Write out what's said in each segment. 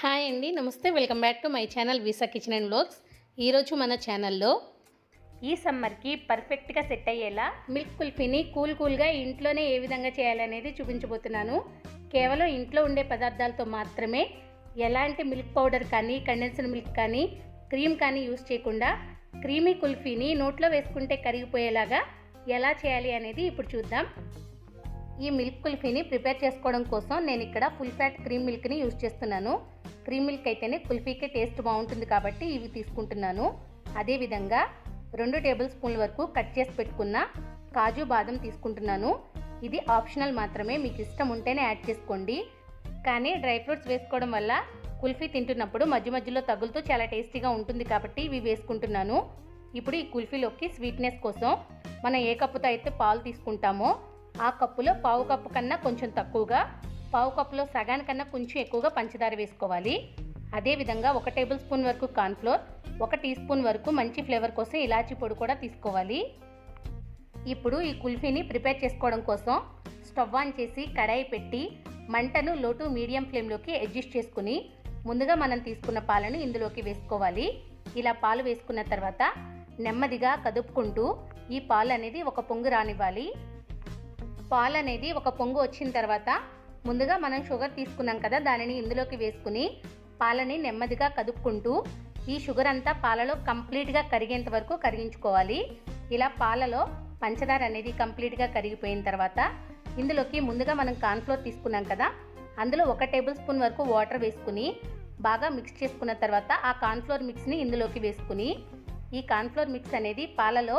Hi అండి నమస్తే. Welcome back to my channel Visa kitchen and blogs ఈరోజు మన ఛానల్లో ఈ సమ్మర్కి పర్ఫెక్ట్గా సెట్ అయ్యేలా మిల్క్ కుల్ఫీని కూల్ కూల్గా ఇంట్లోనే ఏ విధంగా చేయాలనేది చూపించబోతున్నాను. కేవలం ఇంట్లో ఉండే పదార్థాలతో మాత్రమే ఎలాంటి మిల్క్ పౌడర్ కానీ కండెన్స్డ్ మిల్క్ కానీ క్రీమ్ కానీ యూస్ చేయకుండా క్రీమీ కుల్ఫీని నోట్లో వేసుకుంటే కరిగిపోయేలాగా ఎలా చేయాలి అనేది ఇప్పుడు చూద్దాం. ఈ మిల్క్ కుల్ఫీని ప్రిపేర్ చేసుకోవడం కోసం నేను ఇక్కడ ఫుల్ ఫ్యాట్ క్రీమ్ మిల్క్ని యూజ్ చేస్తున్నాను. క్రీమ్ మిల్క్ అయితేనే కుల్ఫీకే టేస్ట్ బాగుంటుంది కాబట్టి ఇవి తీసుకుంటున్నాను. అదేవిధంగా రెండు టేబుల్ స్పూన్ల వరకు కట్ చేసి పెట్టుకున్న కాజు బాదం తీసుకుంటున్నాను. ఇది ఆప్షనల్ మాత్రమే మీకు ఇష్టం ఉంటేనే యాడ్ చేసుకోండి. కానీ డ్రై ఫ్రూట్స్ వేసుకోవడం వల్ల కుల్ఫీ తింటున్నప్పుడు మధ్య మధ్యలో తగులుతూ చాలా టేస్టీగా ఉంటుంది కాబట్టి ఇవి వేసుకుంటున్నాను. ఇప్పుడు ఈ కుల్ఫీలోకి స్వీట్నెస్ కోసం మనం ఏ కప్పుతో అయితే పాలు తీసుకుంటామో ఆ కప్పులో పావు కప్పు కన్నా కొంచెం తక్కువగా పావు కప్పులో సగానికన్నా కొంచెం ఎక్కువగా పంచదార వేసుకోవాలి. అదేవిధంగా ఒక టేబుల్ స్పూన్ వరకు కార్న్ఫ్లోర్ ఒక టీ స్పూన్ వరకు మంచి ఫ్లేవర్ కోసం ఇలాచీ పొడి కూడా తీసుకోవాలి. ఇప్పుడు ఈ కుల్ఫీని ప్రిపేర్ చేసుకోవడం కోసం స్టవ్ ఆన్ చేసి కడాయి పెట్టి మంటను లోటు మీడియం ఫ్లేమ్లోకి అడ్జస్ట్ చేసుకుని ముందుగా మనం తీసుకున్న పాలను ఇందులోకి వేసుకోవాలి. ఇలా పాలు వేసుకున్న తర్వాత నెమ్మదిగా కదుపుకుంటూ ఈ పాలు అనేది ఒక పొంగు రానివ్వాలి. పాలు అనేది ఒక పొంగు వచ్చిన తర్వాత ముందుగా మనం షుగర్ తీసుకున్నాం కదా దానిని ఇందులోకి వేసుకుని పాలని నెమ్మదిగా కదుపుకుంటూ ఈ షుగర్ అంతా పాలలో కంప్లీట్గా కరిగేంత వరకు కరిగించుకోవాలి. ఇలా పాలలో పంచదార అనేది కంప్లీట్గా కరిగిపోయిన తర్వాత ఇందులోకి ముందుగా మనం కాన్ఫ్లోర్ తీసుకున్నాం కదా అందులో ఒక టేబుల్ స్పూన్ వరకు వాటర్ వేసుకుని బాగా మిక్స్ చేసుకున్న తర్వాత ఆ కాన్ఫ్లోర్ మిక్స్ని ఇందులోకి వేసుకుని ఈ కాన్ఫ్లోర్ మిక్స్ అనేది పాలలో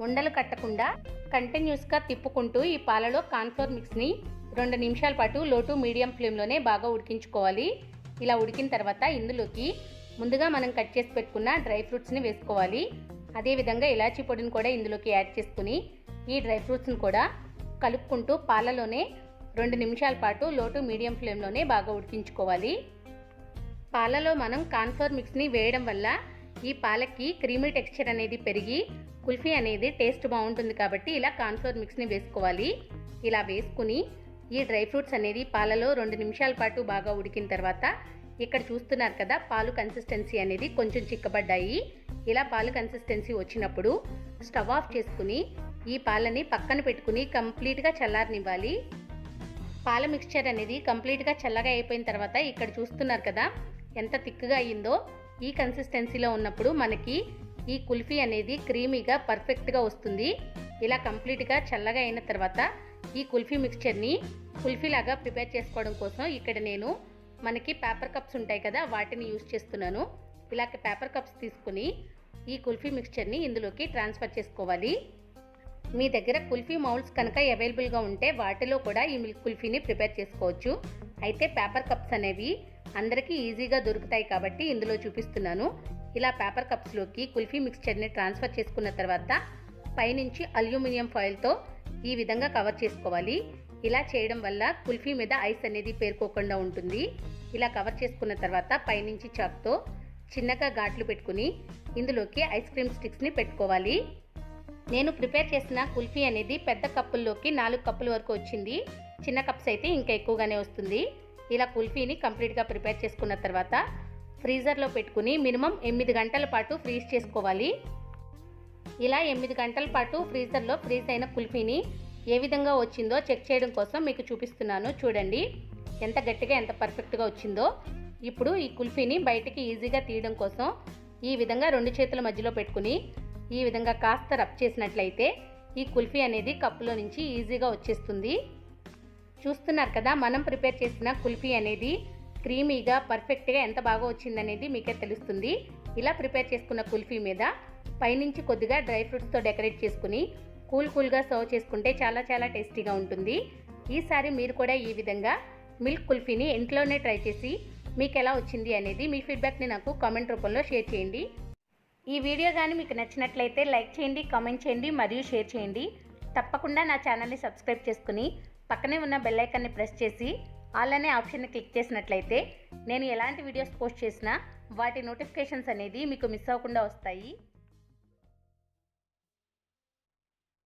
ఉండలు కట్టకుండా కంటిన్యూస్గా తిప్పుకుంటూ ఈ పాలలో కాన్ఫ్లోర్ మిక్స్ని రెండు నిమిషాల పాటు లోటు మీడియం ఫ్లేమ్లోనే బాగా ఉడికించుకోవాలి. ఇలా ఉడికిన తర్వాత ఇందులోకి ముందుగా మనం కట్ చేసి పెట్టుకున్న డ్రై ఫ్రూట్స్ని వేసుకోవాలి. అదేవిధంగా ఇలాచీ పొడిని కూడా ఇందులోకి యాడ్ చేసుకుని ఈ డ్రై ఫ్రూట్స్ని కూడా కలుపుకుంటూ పాలలోనే రెండు నిమిషాల పాటు లోటు మీడియం ఫ్లేమ్లోనే బాగా ఉడికించుకోవాలి. పాలలో మనం కార్న్ఫ్లోర్ మిక్స్ని వేయడం వల్ల ఈ పాలకి క్రీమీ టెక్స్చర్ అనేది పెరిగి కుల్ఫీ అనేది టేస్ట్ బాగుంటుంది కాబట్టి ఇలా కార్న్ఫ్లోర్ మిక్స్ని వేసుకోవాలి. ఇలా వేసుకుని ఈ డ్రై ఫ్రూట్స్ అనేది పాలలో రెండు నిమిషాల పాటు బాగా ఉడికిన తర్వాత ఇక్కడ చూస్తున్నారు కదా పాలు కన్సిస్టెన్సీ అనేది కొంచెం చిక్కబడ్డాయి. ఇలా పాలు కన్సిస్టెన్సీ వచ్చినప్పుడు స్టవ్ ఆఫ్ చేసుకుని ఈ పాలని పక్కన పెట్టుకుని కంప్లీట్గా చల్లారనివ్వాలి. పాల మిక్స్చర్ అనేది కంప్లీట్గా చల్లగా అయిపోయిన తర్వాత ఇక్కడ చూస్తున్నారు కదా ఎంత థిక్గా అయిందో. ఈ కన్సిస్టెన్సీలో ఉన్నప్పుడు మనకి ఈ కుల్ఫీ అనేది క్రీమీగా పర్ఫెక్ట్గా వస్తుంది. ఇలా కంప్లీట్గా చల్లగా అయిన తర్వాత ఈ కుల్ఫీ మిక్స్చర్ని కుల్ఫీ లాగా ప్రిపేర్ చేసుకోవడం కోసం ఇక్కడ నేను మనకి పేపర్ కప్స్ ఉంటాయి కదా వాటిని యూస్ చేస్తున్నాను. ఇలా పేపర్ కప్స్ తీసుకుని ఈ కుల్ఫీ మిక్స్చర్ని ఇందులోకి ట్రాన్స్ఫర్ చేసుకోవాలి. మీ దగ్గర కుల్ఫీ మౌల్డ్స్ కనుక అవైలబుల్గా ఉంటే వాటిలో కూడా ఈ మిల్క్ కుల్ఫీని ప్రిపేర్ చేసుకోవచ్చు. అయితే పేపర్ కప్స్ అనేవి అందరికీ ఈజీగా దొరుకుతాయి కాబట్టి ఇందులో చూపిస్తున్నాను. ఇలా పేపర్ కప్స్లోకి కుల్ఫీ మిక్స్చర్ని ట్రాన్స్ఫర్ చేసుకున్న తర్వాత పైనుంచి అల్యూమినియం ఫాయిల్తో ఈ విధంగా కవర్ చేసుకోవాలి. ఇలా చేయడం వల్ల కుల్ఫీ మీద ఐస్ అనేది పేరుకోకుండా ఉంటుంది. ఇలా కవర్ చేసుకున్న తర్వాత పైనుంచి చాక్తో చిన్నగా ఘాట్లు పెట్టుకుని ఇందులోకి ఐస్ క్రీమ్ స్టిక్స్ని పెట్టుకోవాలి. నేను ప్రిపేర్ చేసిన కుల్ఫీ అనేది పెద్ద కప్పుల్లోకి నాలుగు కప్పుల వరకు వచ్చింది. చిన్న కప్స్ అయితే ఇంకా ఎక్కువగానే వస్తుంది. ఇలా కుల్ఫీని కంప్లీట్గా ప్రిపేర్ చేసుకున్న తర్వాత ఫ్రీజర్లో పెట్టుకుని మినిమం ఎనిమిది గంటల పాటు ఫ్రీజ్ చేసుకోవాలి. ఇలా ఎనిమిది గంటల పాటు ఫ్రీజర్లో ఫ్రీజ్ అయిన కుల్ఫీని ఏ విధంగా వచ్చిందో చెక్ చేయడం కోసం మీకు చూపిస్తున్నాను. చూడండి. ఎంత గట్టిగా ఎంత పర్ఫెక్ట్గా వచ్చిందో. ఇప్పుడు ఈ కుల్ఫీని బయటికి ఈజీగా తీయడం కోసం ఈ విధంగా రెండు చేతుల మధ్యలో పెట్టుకుని ఈ విధంగా కాస్త రబ్ చేసినట్లయితే ఈ కుల్ఫీ అనేది కప్పులో నుంచి ఈజీగా వచ్చేస్తుంది. చూస్తున్నారు కదా మనం ప్రిపేర్ చేసిన కుల్ఫీ అనేది క్రీమీగా పర్ఫెక్ట్గా ఎంత బాగా వచ్చిందనేది మీకే తెలుస్తుంది. ఇలా ప్రిపేర్ చేసుకున్న కుల్ఫీ మీద పైనుంచి కొద్దిగా డ్రై ఫ్రూట్స్తో డెకరేట్ చేసుకుని కూల్ కూల్గా సర్వ్ చేసుకుంటే చాలా చాలా టేస్టీగా ఉంటుంది. ఈసారి మీరు కూడా ఈ విధంగా మిల్క్ కుల్ఫీని ఇంట్లోనే ట్రై చేసి మీకు ఎలా వచ్చింది అనేది మీ ఫీడ్బ్యాక్ని నాకు కామెంట్ రూపంలో షేర్ చేయండి. ఈ వీడియో కానీ మీకు నచ్చినట్లయితే లైక్ చేయండి కామెంట్ చేయండి మరియు షేర్ చేయండి. తప్పకుండా నా ఛానల్ని సబ్స్క్రైబ్ చేసుకుని పక్కనే ఉన్న బెల్లైకాన్ని ప్రెస్ చేసి ఆల్ అనే ఆప్షన్ని క్లిక్ చేసినట్లయితే నేను ఎలాంటి వీడియోస్ పోస్ట్ చేసినా వాటి నోటిఫికేషన్స్ అనేది మీకు మిస్ అవ్వకుండా వస్తాయి.